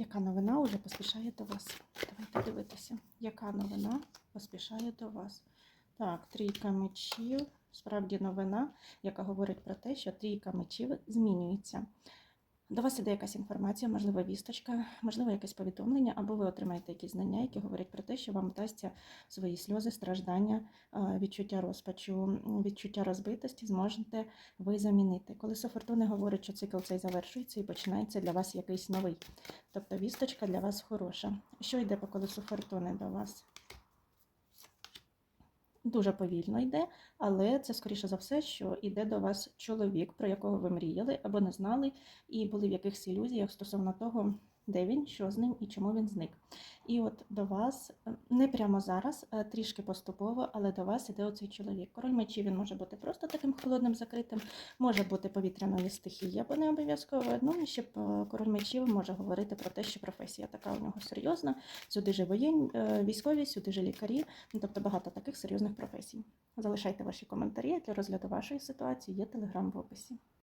Яка новина вже поспішає до вас? Давайте дивитися. Яка новина поспішає до вас? Так, трійка мечів. Справді новина, яка говорить про те, що трійка мечів змінюється. До вас іде якась інформація, можливо, вісточка, можливо, якесь повідомлення, або ви отримаєте якісь знання, які говорять про те, що вам вдасться свої сльози, страждання, відчуття розпачу, відчуття розбитості зможете ви замінити. Колесо фортуни говорить, що цикл цей завершується і починається для вас якийсь новий. Тобто вісточка для вас хороша. Що йде по колесу фортуни до вас? Дуже повільно йде, але це скоріше за все, що йде до вас чоловік, про якого ви мріяли або не знали, і були в якихось ілюзіях стосовно того, де він, що з ним і чому він зник. І от до вас е, не прямо зараз, а трішки поступово, але до вас іде оцей чоловік. Король мечів він може бути просто таким холодним закритим, може бути повітряної стихії, або не обов'язково. Ну і ще е, король мечів може говорити про те, що професія така у нього серйозна. Сюди же воєнні е, військові, сюди же лікарі, ну тобто багато таких серйозних професій. Залишайте ваші коментарі для розгляду вашої ситуації. Є телеграм в описі.